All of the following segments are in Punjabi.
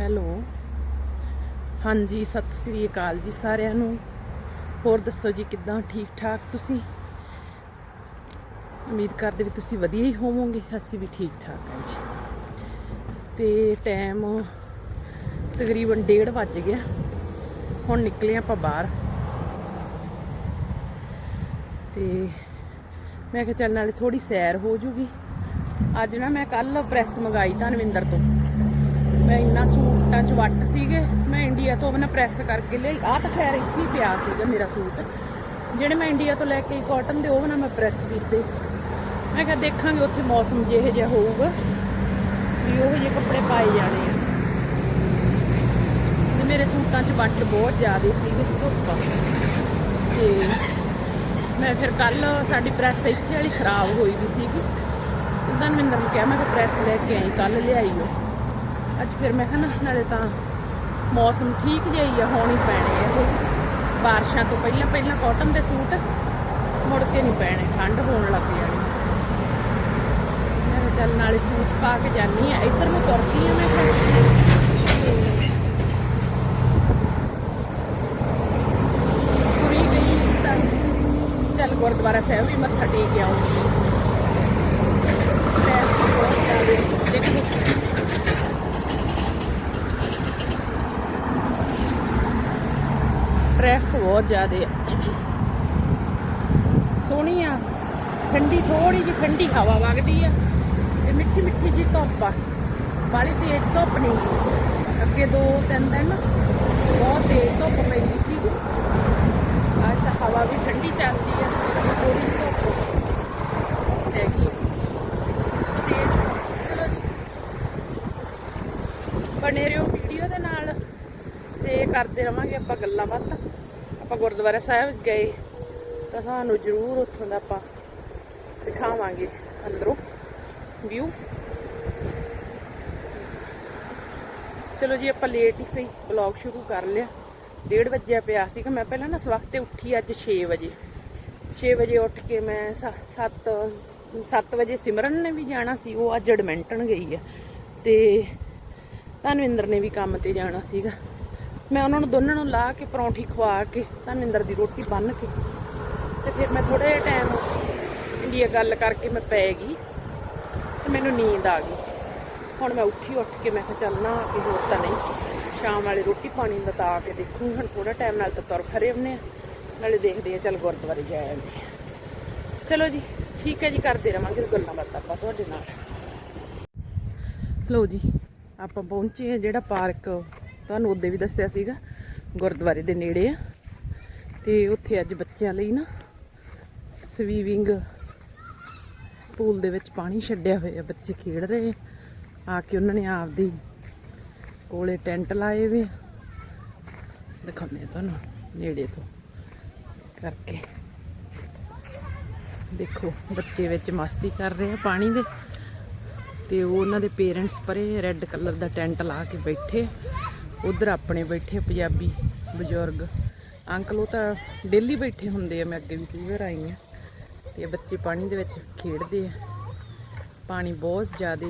ਹੈਲੋ। ਹਾਂਜੀ, ਸਤਿ ਸ੍ਰੀ ਅਕਾਲ ਜੀ ਸਾਰਿਆਂ ਨੂੰ। ਹੋਰ ਦੱਸੋ ਜੀ, ਕਿੱਦਾਂ? ਠੀਕ ਠਾਕ ਤੁਸੀਂ? ਉਮੀਦ ਕਰਦੇ ਵੀ ਤੁਸੀਂ ਵਧੀਆ ਹੀ ਹੋਵੋਗੇ। ਅਸੀਂ ਵੀ ਠੀਕ ਠਾਕ ਹਾਂ ਜੀ। ਤੇ ਟਾਈਮ ਤਕਰੀਬਨ 1:30 ਵੱਜ ਗਿਆ। ਹੁਣ ਨਿਕਲੇ ਆਪਾਂ ਬਾਹਰ। ਤੇ ਮੈਂ ਕਿਹਾ ਚੱਲ ਨਾਲੇ ਥੋੜੀ ਸੈਰ ਹੋ ਜੂਗੀ। ਅੱਜ ਨਾ ਮੈਂ ਕੱਲ ਪ੍ਰੈਸ ਮੰਗਾਈ ਧਨਵਿੰਦਰ ਤੋਂ। ਮੈਂ ਇੰਨਾ ਸੂਟਾਂ 'ਚ ਵੱਟ ਸੀਗੇ, ਮੈਂ ਇੰਡੀਆ ਤੋਂ ਉਹਨਾਂ ਪ੍ਰੈਸ ਕਰਕੇ ਲਈ ਆਹ ਤਾਂ ਖੈਰ ਇੱਥੇ ਹੀ ਪਿਆ ਸੀਗਾ ਮੇਰਾ ਸੂਟ। ਜਿਹੜੇ ਮੈਂ ਇੰਡੀਆ ਤੋਂ ਲੈ ਕੇ ਕਾਟਨ ਦੇ, ਉਹ ਨਾ ਮੈਂ ਪ੍ਰੈਸ ਕੀਤੇ। ਮੈਂ ਕਿਹਾ ਦੇਖਾਂਗੇ ਉੱਥੇ ਮੌਸਮ ਜਿਹੇ ਜਿਹਾ ਹੋਊਗਾ, ਵੀ ਉਹ ਜਿਹੇ ਕੱਪੜੇ ਪਾਏ ਜਾਣੇ ਆ। ਤੇ ਮੇਰੇ ਸੂਟਾਂ 'ਚ ਵੱਟ ਬਹੁਤ ਜ਼ਿਆਦਾ ਸੀਗੇ, ਧੁੱਪ ਤੇ ਮੈਂ ਫਿਰ ਕੱਲ ਸਾਡੀ ਪ੍ਰੈਸ ਇੱਥੇ ਵਾਲੀ ਖਰਾਬ ਹੋਈ ਵੀ ਸੀਗੀ। ਧਨਵਿੰਦਰ ਨੂੰ ਕਿਹਾ, ਮੈਂ ਕਿ ਪ੍ਰੈਸ ਲੈ ਕੇ ਆਈ ਕੱਲ ਲਿਆਈ ਉਹ। ਅੱਜ ਫਿਰ ਮੈਂ ਕਿਹਾ ਨਾ, ਨਾਲੇ ਤਾਂ ਮੌਸਮ ਠੀਕ ਜਿਹਾ ਹੀ ਆ, ਹੁਣ ਹੀ ਪੈਣੇ ਇਹ ਬਾਰਿਸ਼ਾਂ ਤੋਂ ਪਹਿਲਾਂ ਪਹਿਲਾਂ ਕਾਟਨ ਦੇ ਸੂਟ ਮੁੜ ਕੇ ਨਹੀਂ ਪੈਣੇ, ਠੰਡ ਹੋਣ ਲੱਗ ਜਾਣੀ। ਮੈਂ ਚੱਲ ਨਾਲੇ ਸੂਟ ਪਾ ਕੇ ਜਾਨੀ ਆ, ਇੱਧਰ ਨੂੰ ਤੁਰਦੀ ਆ ਮੈਂ ਕਿਹਾ ਤੇ ਚੱਲ ਗੁਰਦੁਆਰਾ ਸਾਹਿਬ ਵੀ ਮੱਥਾ ਟੇਕ ਆਉਂਗੀ। ਦੇਖੋ ਟ੍ਰੈਫਿਕ ਬਹੁਤ ਜ਼ਿਆਦਾ ਹੈ ਸੋਹਣੀ ਆ। ਠੰਡੀ ਥੋੜੀ ਜਿਹੀ ਠੰਡੀ ਹਵਾ ਵਗਦੀ ਆ। ਤੇ ਮਿੱਠੀ ਮਿੱਠੀ ਜੀ ਧੁੱਪ ਆ। ਬਾਲੀ ਤੇਜ਼ ਧੁੱਪ ਨਹੀਂ ਅੱਗੇ ਦੋ ਤਿੰਨ ਦਿਨ ਬਹੁਤ ਤੇਜ਼ ਧੁੱਪ ਪੈਂਦੀ ਸੀ। ਅੱਜ ਤਾਂ ਹਵਾ ਵੀ ਠੰਡੀ ਚੱਲਦੀ ਆ। ਥੋੜੀ ਜਿਹੀ ਧੁੱਪ ਹੈਗੀ ਆ। ਤੇਜ਼ ਚਲੋ ਬਣੇ ਰਹੋ ਵੀਡੀਓ ਤੇ ਕਰਦੇ ਰਵਾਂਗੇ ਆਪਾਂ ਗੱਲਾਂ ਬਾਤਾਂ। ਆਪਾਂ ਗੁਰਦੁਆਰਾ ਸਾਹਿਬ ਗਏ, ਤਾਂ ਸਾਨੂੰ ਜ਼ਰੂਰ ਉੱਥੋਂ ਦਾ ਆਪਾਂ ਦਿਖਾਵਾਂਗੇ ਅੰਦਰੋਂ ਵਿਊ ਚਲੋ ਜੀ, ਆਪਾਂ ਲੇਟ ਹੀ ਸਹੀ ਵਲੌਗ ਸ਼ੁਰੂ ਕਰ ਲਿਆ। 1:30 ਵਜੇ ਪਿਆ ਸੀ ਕਿ ਮੈਂ ਪਹਿਲਾਂ ਨਾ ਸਵਖਤੇ ਉੱਠੀ ਅੱਜ 6 ਵਜੇ। 6 ਵਜੇ ਉੱਠ ਕੇ ਮੈਂ 7 7 ਵਜੇ ਸਿਮਰਨ ਨੇ ਵੀ ਜਾਣਾ ਸੀ, ਉਹ ਅੱਜ ਐਡਮਿੰਟਨ ਗਈ ਆ। ਤੇ ਧਨਵਿੰਦਰ ਨੇ ਵੀ ਕੰਮ ਤੇ ਜਾਣਾ ਸੀਗਾ। ਮੈਂ ਉਹਨਾਂ ਨੂੰ ਦੋਨਾਂ ਨੂੰ ਲਾ ਕੇ ਪਰੌਂਠੀ ਖਵਾ ਕੇ ਧਨਵਿੰਦਰ ਦੀ ਰੋਟੀ ਬੰਨ ਕੇ ਤੇ ਫਿਰ ਮੈਂ ਥੋੜਾ ਜਿਹਾ ਟਾਈਮ ਇੰਡੀਆ ਗੱਲ ਕਰਕੇ ਮੈਂ ਪੈ ਗਈ ਤੇ ਮੈਨੂੰ ਨੀਂਦ ਆ ਗਈ। ਹੁਣ ਮੈਂ ਉੱਠੀ, ਉੱਠ ਕੇ ਮੈਂ ਕਿਹਾ ਚੱਲ ਨਾ ਕਿ ਹੋਰ ਤਾਂ ਨਹੀਂ। ਸ਼ਾਮ ਵਾਲੇ ਰੋਟੀ ਪਾਣੀ ਬਤਾ ਕੇ ਦੇਖੂੰ ਹੁਣ ਥੋੜਾ ਟਾਈਮ ਨਾਲ ਤਾਂ ਤੁਰ ਫਰੇ ਹੁੰਨੇ ਆ। ਨਾਲੇ ਦੇਖਦੇ ਆ ਚੱਲ ਗੁਰਦੁਆਰੇ ਜਾ ਆਉਂਦੇ ਆ। ਚਲੋ ਜੀ, ਠੀਕ ਹੈ ਜੀ, ਕਰਦੇ ਰਵਾਂਗੇ ਗੱਲਾਂ ਬਾਤਾਂ ਆਪਾਂ ਤੁਹਾਡੇ ਨਾਲ। ਲਓ ਜੀ, ਆਪਾਂ ਪਹੁੰਚੇ ਆ ਜਿਹੜਾ ਪਾਰਕ ਤੁਹਾਨੂੰ ਉਹਦੇ ਵੀ ਦੱਸਿਆ ਸੀਗਾ, ਗੁਰਦੁਆਰੇ ਦੇ ਨੇੜੇ ਆ। ਤੇ ਉੱਥੇ ਅੱਜ ਬੱਚਿਆਂ ਲਈ ਨਾ ਸਵੀਵਿੰਗ ਪੂਲ ਦੇ ਵਿੱਚ ਪਾਣੀ ਛੱਡਿਆ ਹੋਇਆ, ਬੱਚੇ ਖੇਡ ਰਹੇ ਆ। ਕੇ ਉਹਨਾਂ ਨੇ ਆਪਦੀ ਕੋਲੇ ਟੈਂਟ ਲਾਏ ਵੇ ਦਿਖਾਉਂਦੇ ਆ ਤੁਹਾਨੂੰ ਨੇੜੇ ਤੋਂ ਕਰਕੇ। ਦੇਖੋ, ਬੱਚੇ ਵਿੱਚ ਮਸਤੀ ਕਰ ਰਹੇ ਆ ਪਾਣੀ ਦੇ। ਤੇ ਉਹ ਉਹਨਾਂ ਦੇ ਪੇਰੈਂਟਸ ਪਰੇ ਰੈੱਡ ਕਲਰ ਦਾ ਟੈਂਟ ਲਾ ਕੇ ਬੈਠੇ ਉਧਰ ਆਪਣੇ ਬੈਠੇ ਪੰਜਾਬੀ ਬਜ਼ੁਰਗ। ਅੰਕਲ ਉਹ ਤਾਂ ਡੇਲੀ ਬੈਠੇ ਹੁੰਦੇ ਆ, ਮੈਂ ਅੱਗੇ ਵੀ ਕਈ ਵਾਰ ਆਈ ਆ। ਤੇ ਬੱਚੇ ਪਾਣੀ ਦੇ ਵਿੱਚ ਖੇਡਦੇ ਆ। ਪਾਣੀ ਬਹੁਤ ਜ਼ਿਆਦਾ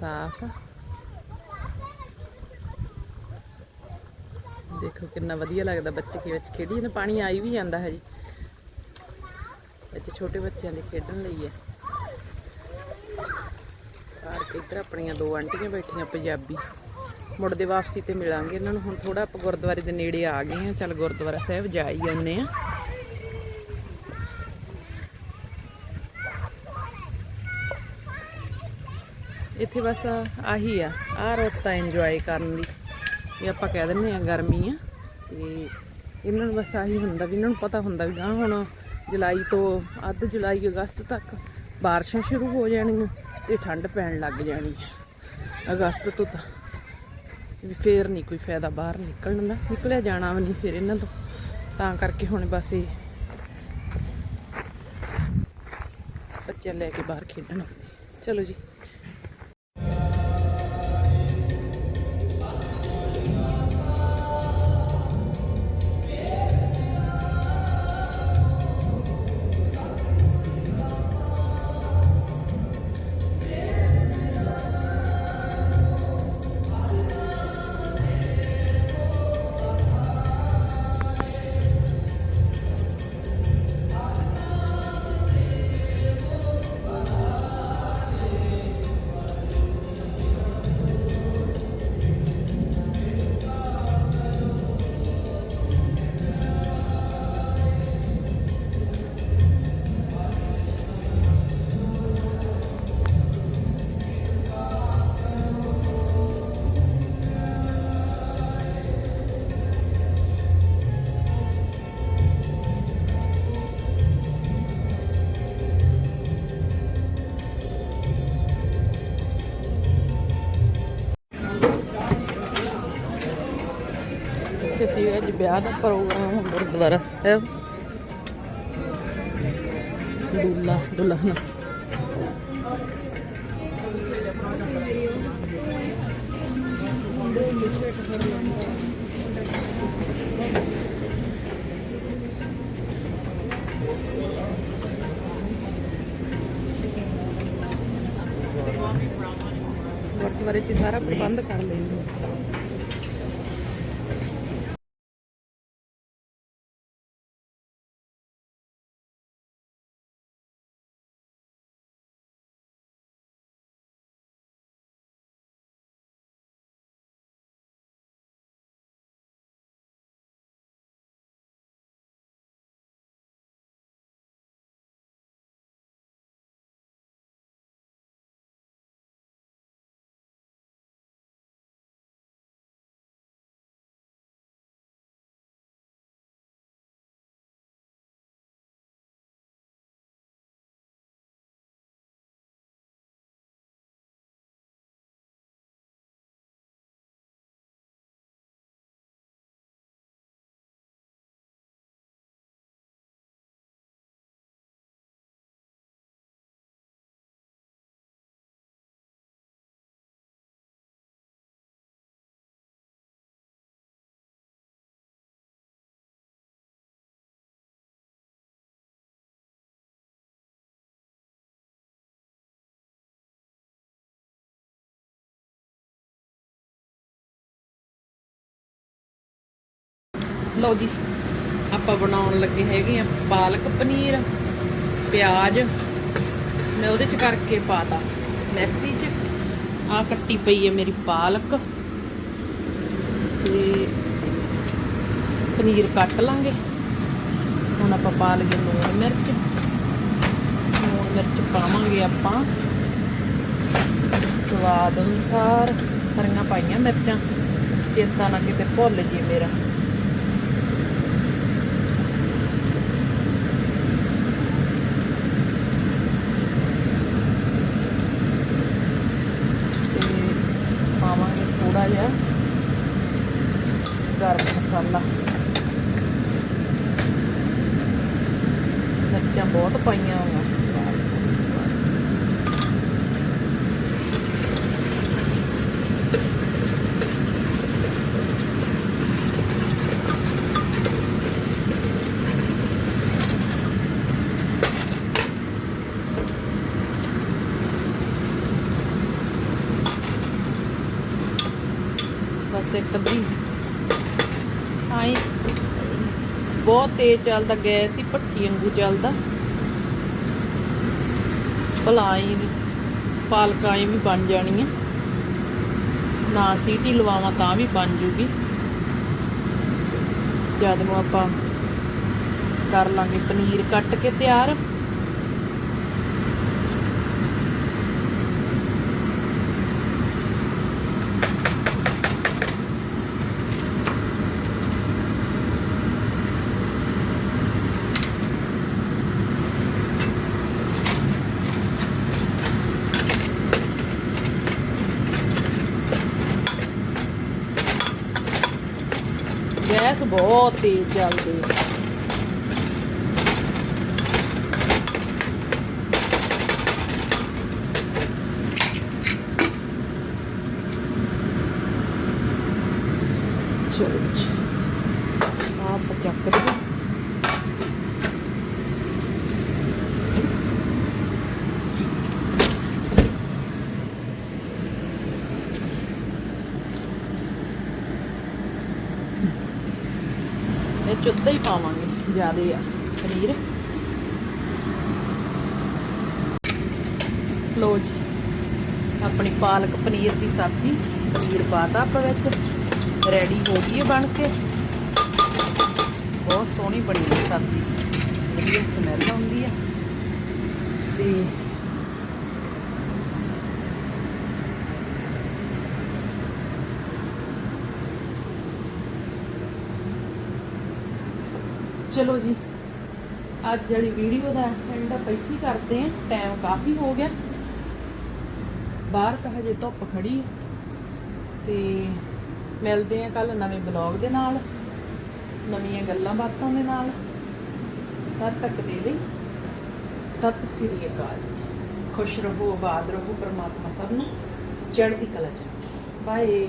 ਸਾਫ਼ ਦੇਖੋ ਕਿੰਨਾ ਵਧੀਆ ਲੱਗਦਾ ਬੱਚੇ ਕੇ ਵਿੱਚ ਖੇਡੀ ਜਾਂਦੇ ਪਾਣੀ ਆਈ ਵੀ ਜਾਂਦਾ ਹੈ ਜੀ। ਇੱਥੇ ਛੋਟੇ ਬੱਚਿਆਂ ਦੇ ਖੇਡਣ ਲਈ ਹੈ ਪਾਰਕ ਇੱਧਰ ਆਪਣੀਆਂ ਦੋ ਆਂਟੀਆਂ ਬੈਠੀਆਂ ਪੰਜਾਬੀ। ਮੁੜਦੇ ਵਾਪਸੀ ਤੇ ਮਿਲਾਂਗੇ। ਇਹਨਾਂ ਨੂੰ ਹੁਣ ਥੋੜਾ ਆਪਾਂ ਗੁਰਦੁਆਰੇ ਦੇ ਨੇੜੇ ਆ ਗਏ ਹਾਂ। ਚੱਲ ਗੁਰਦੁਆਰਾ ਸਾਹਿਬ ਜਾ ਹੀ ਆਉਂਦੇ ਆ ਇੱਥੇ ਬਸ ਆਹੀ ਆ ਆ ਰੋਤਾ ਇੰਜੋਏ ਕਰਨ ਲਈ। ਇਹ ਆਪਾਂ ਕਹਿ ਦਿੰਦੇ ਆ ਗਰਮੀ ਆ। ਤੇ ਇਹਨਾਂ ਨੂੰ ਬਸ ਆਹੀ ਹੁੰਦਾ ਵੀ ਇਹਨਾਂ ਨੂੰ ਪਤਾ ਹੁੰਦਾ ਵੀ ਗਾਂ ਹੁਣ ਜੁਲਾਈ ਤੋਂ ਅੱਧ ਜੁਲਾਈ, ਅਗਸਤ ਤੱਕ ਬਾਰਿਸ਼ਾਂ ਸ਼ੁਰੂ ਹੋ ਜਾਣੀਆਂ ਤੇ ਠੰਡ ਪੈਣ ਲੱਗ ਜਾਣੀ ਹੈ ਅਗਸਤ ਤੋਂ ਤਾਂ ਵੀ ਫੇਰ ਨਹੀਂ ਕੋਈ ਫਾਇਦਾ ਬਾਹਰ ਨਿਕਲਣ ਦਾ। ਨਿਕਲਿਆ ਜਾਣਾ ਵੀ ਨਹੀਂ ਫਿਰ ਇਹਨਾਂ ਤੋਂ। ਤਾਂ ਕਰਕੇ ਹੁਣ ਬਸ ਇਹ ਬੱਚੇ ਲੈ ਕੇ ਬਾਹਰ ਖੇਡਣ ਚਲੋ ਜੀ। ਅੱਜ ਵਿਆਹ ਦਾ ਪ੍ਰੋਗਰਾਮ ਗੁਰਦੁਆਰਾ ਸਾਹਿਬ। ਦੁੱਲਾ ਦੁਲਹਨ ਗੁਰਦੁਆਰੇ 'ਚ ਸਾਰਾ ਪ੍ਰਬੰਧ ਕਰ ਲੈਂਦੇ। ਲਓ ਜੀ, ਆਪਾਂ ਬਣਾਉਣ ਲੱਗੇ ਹੈਗੇ ਆ ਪਾਲਕ ਪਨੀਰ, ਪਿਆਜ਼, ਮੈਂ ਉਹਦੇ ਚ ਕਰਕੇ ਪਾਤਾ ਮੈਕਸੀ ਚ। ਆ ਕੱਟੀ ਪਈ ਹੈ ਮੇਰੀ ਪਾਲਕ। ਤੇ ਪਨੀਰ ਕੱਟ ਲਾਂਗੇ। ਹੁਣ ਆਪਾਂ ਪਾ ਲਈਏ ਲੂਣ ਮਿਰਚ। ਲੂਣ ਮਿਰਚ ਪਾਵਾਂਗੇ ਆਪਾਂ। ਸਵਾਦ ਅਨੁਸਾਰ ਹਰੀਆਂ ਪਾਈਆਂ ਮਿਰਚਾਂ। ਚੇਤਾ ਨਾ ਕਿਤੇ ਭੁੱਲ ਜੇ ਮੇਰਾ ਤੇ ਪਾਵਾਂਗੇ ਥੋੜਾ ਜਿਹਾ ਗਰਮ ਮਸਾਲਾ ਮਿਰਚਾਂ ਬਹੁਤ ਪਾਈਆਂ ਹੋਈਆਂ ਬਸ ਇੱਕ ਅੱਧੀ ਆਈ ਬਹੁਤ ਤੇਜ਼ ਚੱਲਦਾ ਗੈਸ ਹੀ ਭੱਠੀ ਵਾਂਗੂ ਚੱਲਦਾ। ਭਲਾਈ ਪਾਲਕਾਂ ਵੀ ਬਣ ਜਾਣੀ ਆ ਨਾ ਸੀਟੀ ਲਵਾਵਾਂ ਤਾਂ ਵੀ ਬਣ ਜੂਗੀ। ਜਦ ਨੂੰ ਆਪਾਂ ਕਰ ਲਾਂਗੇ ਪਨੀਰ ਕੱਟ ਕੇ ਤਿਆਰ ਗੈਸ ਬਹੁਤ ਤੇਜ਼ ਚੱਲਦੀ ਹੈ ਚਲੋ ਜੀ ਆਪ ਚੱਕ ਦੇ ਇਹ ਚੁੱਦਾ ਹੀ ਪਾਵਾਂਗੇ, ਜਿਆਦੇ ਆ। ਪਨੀਰ। ਲੋ ਜੀ, ਆਪਣੀ ਪਾਲਕ ਪਨੀਰ ਦੀ ਸਬਜ਼ੀ, ਪਨੀਰ ਪਾਤਾ ਆਪਾਂ ਵਿੱਚ। ਰੈਡੀ ਹੋ ਗਈ ਹੈ ਬਣ ਕੇ। ਬਹੁਤ ਸੋਹਣੀ ਬਣੀ ਹੈ ਸਬਜ਼ੀ। ਵਧੀਆ ਸਮੈਲ ਆਉਂਦੀ ਹੈ ਤੇ ਚਲੋ ਜੀ। ਅੱਜ ਵਾਲੀ ਵੀਡੀਓ ਦਾ ਐਂਡ ਆਪਾਂ ਇੱਥੇ ਕਰਦੇ ਹਾਂ। ਟਾਈਮ ਕਾਫੀ ਹੋ ਗਿਆ। ਬਾਹਰ ਤਾਂ ਹਜੇ ਧੁੱਪ ਖੜੀ ਤੇ ਮਿਲਦੇ ਆਂ ਕੱਲ ਨਵੇਂ ਬਲੌਗ ਦੇ ਨਾਲ, ਨਵੀਆਂ ਗੱਲਾਂ ਬਾਤਾਂ ਦੇ ਨਾਲ। ਤਦ ਤੱਕ ਦੇ ਲਈ ਸਤਿ ਸ੍ਰੀ ਅਕਾਲ ਖੁਸ਼ ਰਹੋ, ਆਬਾਦ ਰਹੋ ਪ੍ਰਮਾਤਮਾ ਸਭ ਨੂੰ। ਚੜ੍ਹਦੀ ਕਲਾ ਚ ਰੱਖੇ ਬਾਏ